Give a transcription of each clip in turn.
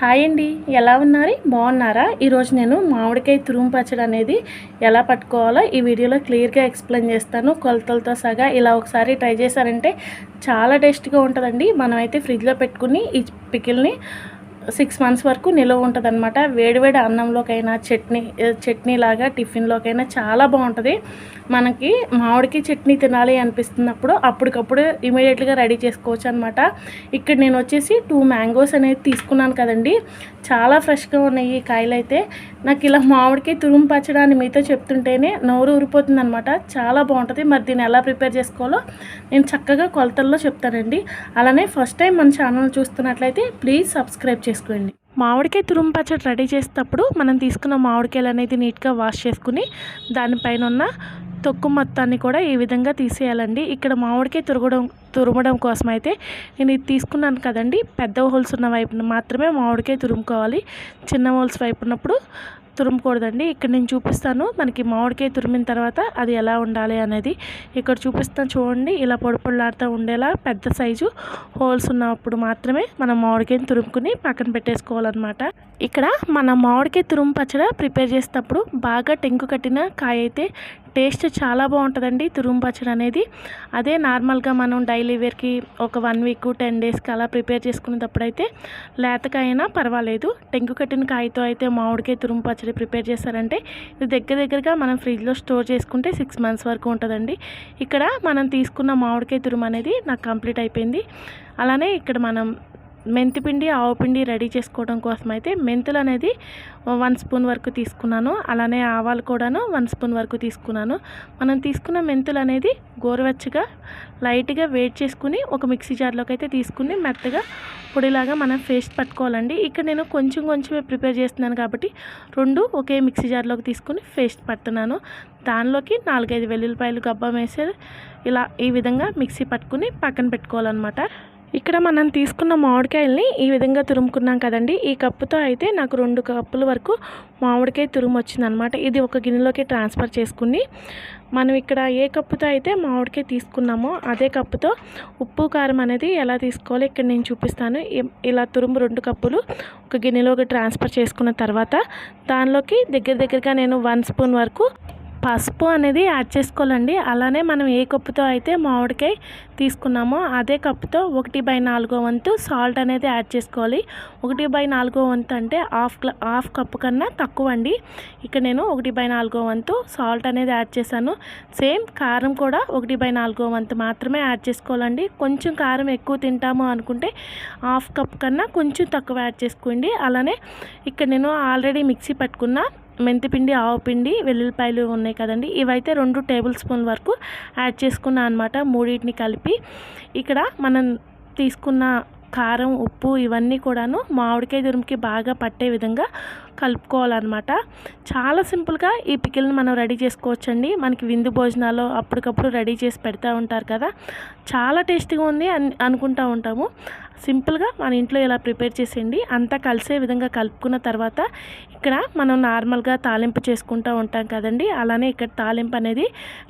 Hi అండి ఎలా ఉన్నారు? బాగున్నారా? ఈరోజు నేను మామిడికాయ తురుము పచ్చడి అనేది ఎలా పట్టుకోవాలో ఈ వీడియోలో క్లియర్గా ఎక్స్ప్లెయిన్ చేస్తాను. కొలతలతో సగా ఇలా ఒకసారి ట్రై చేశారంటే చాలా టేస్ట్గా ఉంటుందండి. మనమైతే ఫ్రిడ్జ్లో పెట్టుకుని ఈ పికిల్ని సిక్స్ మంత్స్ వరకు నిలవ ఉంటుంది అనమాట వేడివేడి అన్నంలోకైనా చట్నీ చట్నీ లాగా టిఫిన్లోకైనా చాలా బాగుంటుంది. మనకి మామిడికి చట్నీ తినాలి అనిపిస్తున్నప్పుడు అప్పటికప్పుడు ఇమీడియట్గా రెడీ చేసుకోవచ్చు అనమాట ఇక్కడ నేను వచ్చేసి టూ మ్యాంగోస్ అనేది తీసుకున్నాను కదండి. చాలా ఫ్రెష్గా ఉన్నాయి ఈ కాయలు అయితే నాకు ఇలా మామిడికి తురుము పచ్చడాన్ని మీతో చెప్తుంటేనే నోరు ఊరిపోతుంది అనమాట చాలా బాగుంటుంది. మరి దీన్ని ఎలా ప్రిపేర్ చేసుకోవాలో నేను చక్కగా కొలతల్లో చెప్తానండి. అలానే ఫస్ట్ టైం మన ఛానల్ చూస్తున్నట్లయితే ప్లీజ్ సబ్స్క్రైబ్ చేసుకోండి. మామిడికాయ తురుము పచ్చడి రెడీ చేసేటప్పుడు మనం తీసుకున్న మామిడికాయలు అనేది నీట్గా వాష్ చేసుకుని దానిపైన ఉన్న తొక్కు మొత్తాన్ని కూడా ఈ విధంగా తీసేయాలండి. ఇక్కడ మామిడికాయ తురగడం తురమడం కోసం అయితే నేను ఇది తీసుకున్నాను కదండి. పెద్ద హోల్స్ ఉన్న వైపున మాత్రమే మామిడికాయ తురుముకోవాలి. చిన్న హోల్స్ వైపు ఉన్నప్పుడు తురుముకూడదండి. ఇక్కడ నేను చూపిస్తాను మనకి మామిడికాయ తురిమిన తర్వాత అది ఎలా ఉండాలి అనేది. ఇక్కడ చూపిస్తాను చూడండి. ఇలా పొడి పొడిలాడుతూ ఉండేలా పెద్ద సైజు హోల్స్ ఉన్నప్పుడు మాత్రమే మనం మామిడికాయని తురుముకుని పక్కన పెట్టేసుకోవాలన్నమాట. ఇక్కడ మన మామిడికాయ తురుము పచ్చడి ప్రిపేర్ చేసేటప్పుడు బాగా టెంకు కట్టిన కాయ అయితే టేస్ట్ చాలా బాగుంటుందండి. తురుము పచ్చడి అనేది. అదే నార్మల్గా మనం డైలీ వేర్కి ఒక వన్ వీక్ టెన్ డేస్కి అలా ప్రిపేర్ చేసుకునేటప్పుడైతే లేతకైనా పర్వాలేదు. టెంకు కట్టిన కాయతో అయితే మామిడికాయ తురుము పచ్చడి ప్రిపేర్ చేశారంటే ఇది దగ్గర దగ్గరగా మనం ఫ్రిడ్జ్లో స్టోర్ చేసుకుంటే సిక్స్ మంత్స్ వరకు ఉంటుందండి. ఇక్కడ మనం తీసుకున్న మామిడికాయ తురుము అనేది నాకు కంప్లీట్ అయిపోయింది. అలానే ఇక్కడ మనం మెంతిపిండి ఆవు పిండి రెడీ చేసుకోవడం కోసం అయితే మెంతులు అనేది వన్ స్పూన్ వరకు తీసుకున్నాను. అలానే ఆవాలు కూడాను వన్ స్పూన్ వరకు తీసుకున్నాను. మనం తీసుకున్న మెంతులు అనేది గోరువెచ్చగా లైట్గా వేడి చేసుకుని ఒక మిక్సీ జార్లోకి అయితే తీసుకుని మెత్తగా పొడిలాగా మనం పేస్ట్ పట్టుకోవాలండి. ఇక్కడ నేను కొంచెం కొంచెమే ప్రిపేర్ చేస్తున్నాను కాబట్టి రెండు ఒకే మిక్సీ జార్లోకి తీసుకుని పేస్ట్ పడుతున్నాను. దానిలోకి నాలుగైదు వెల్లుల్లిపాయలు గబ్బం వేసే ఇలా ఈ విధంగా మిక్సీ పట్టుకుని పక్కన పెట్టుకోవాలన్నమాట. ఇక్కడ మనం తీసుకున్న మామిడికాయల్ని ఈ విధంగా తురుముకున్నాం కదండి. ఈ కప్పుతో అయితే నాకు రెండు కప్పుల వరకు మామిడికాయ తురుము వచ్చిందనమాట ఇది ఒక గిన్నెలోకి ట్రాన్స్ఫర్ చేసుకుని మనం ఇక్కడ ఏ కప్పుతో అయితే మామిడికాయ తీసుకున్నామో అదే కప్పుతో ఉప్పు కారం అనేది ఎలా తీసుకోవాలో ఇక్కడ నేను చూపిస్తాను. ఇలా తురుము రెండు కప్పులు ఒక గిన్నెలోకి ట్రాన్స్ఫర్ చేసుకున్న తర్వాత దానిలోకి దగ్గర దగ్గరగా నేను వన్ స్పూన్ వరకు పసుపు అనేది యాడ్ చేసుకోవాలండి. అలానే మనం ఏ కప్పుతో అయితే మామిడికాయ తీసుకున్నామో అదే కప్పుతో ఒకటి బై నాలుగో వంతు సాల్ట్ అనేది యాడ్ చేసుకోవాలి. ఒకటి బై నాలుగో వంతు అంటే హాఫ్ హాఫ్ కప్పు కన్నా తక్కువ అండి ఇక్కడ నేను ఒకటి బై నాలుగో వంతు సాల్ట్ అనేది యాడ్ చేశాను. సేమ్ కారం కూడా ఒకటి బై నాలుగో వంతు మాత్రమే యాడ్ చేసుకోవాలండి. కొంచెం కారం ఎక్కువ తింటాము అనుకుంటే హాఫ్ కప్ కన్నా కొంచెం తక్కువ యాడ్ చేసుకోండి. అలానే ఇక్కడ నేను ఆల్రెడీ మిక్సీ పట్టుకున్న మెంతిపిండి ఆవుపిండి వెల్లుల్లిపాయలు ఉన్నాయి కదండి. ఇవైతే రెండు టేబుల్ స్పూన్ వరకు యాడ్ చేసుకున్నాను అనమాట మూడింటిని కలిపి ఇక్కడ మనం తీసుకున్న కారం ఉప్పు ఇవన్నీ కూడాను మామిడికాయ దురుముకి బాగా పట్టే విధంగా కలుపుకోవాలన్నమాట. చాలా సింపుల్గా ఈ పికిల్ని మనం రెడీ చేసుకోవచ్చండి. మనకి విందు భోజనాలు అప్పటికప్పుడు రెడీ చేసి పెడతా ఉంటారు కదా. చాలా టేస్టీగా ఉంది అని అనుకుంటూ ఉంటాము. సింపుల్గా మన ఇంట్లో ఇలా ప్రిపేర్ చేసేయండి. అంతా కలిసే విధంగా కలుపుకున్న తర్వాత ఇక్కడ మనం నార్మల్గా తాలింపు చేసుకుంటూ ఉంటాం కదండి. అలానే ఇక్కడ తాలింపు అనేది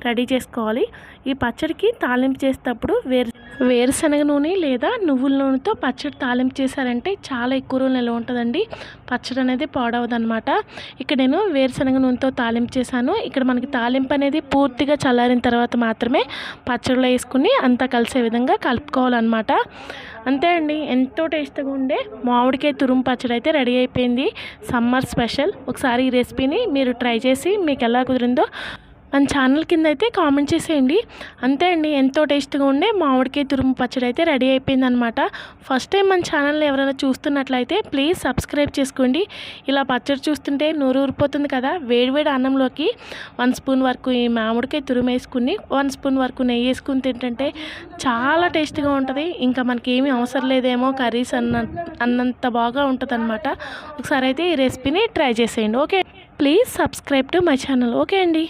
రెడీ చేసుకోవాలి. ఈ పచ్చడికి తాలింపు చేసేటప్పుడు వేరు వేరుశనగ నూనె లేదా నువ్వుల నూనెతో పచ్చడి తాలింపు చేశారంటే చాలా ఎక్కువ రోజులు నిల్వ ఉంటుందండి. పచ్చడి అనేది అనమాట ఇక్కడ నేను వేరుశనగ నూనెతో తాలింపు చేశాను. ఇక్కడ మనకి తాలింపు అనేది పూర్తిగా చల్లారిన తర్వాత మాత్రమే పచ్చడిలో వేసుకుని అంతా కలిసే విధంగా కలుపుకోవాలన్నమాట. అంతే అండి. ఎంతో టేస్ట్గా ఉండే మామిడికాయ తురుము పచ్చడి అయితే రెడీ అయిపోయింది. Summer special. ఒకసారి ఈ రెసిపీని మీరు ట్రై చేసి మీకు ఎలా కుదిరిందో మన ఛానల్ కింద అయితే కామెంట్ చేసేయండి. అంతే అండి ఎంతో టేస్ట్గా ఉండే మామిడికాయ తురుము పచ్చడి అయితే రెడీ అయిపోయిందనమాట. ఫస్ట్ టైం మన ఛానల్ని ఎవరైనా చూస్తున్నట్లయితే ప్లీజ్ సబ్స్క్రైబ్ చేసుకోండి. ఇలా పచ్చడి చూస్తుంటే నూరు ఊరిపోతుంది కదా వేడివేడి అన్నంలోకి వన్ స్పూన్ వరకు ఈ మామిడికాయ తురుము వేసుకుని వన్ స్పూన్ వరకు నెయ్యి వేసుకుని తింటుంటే చాలా టేస్ట్గా ఉంటుంది. ఇంకా మనకి ఏమీ అవసరం లేదేమో కర్రీస్ అన్న అన్నంత బాగా ఉంటుంది అనమాట ఒకసారి అయితే ఈ రెసిపీని ట్రై చేసేయండి. Okay please subscribe to my channel. Okay అండి.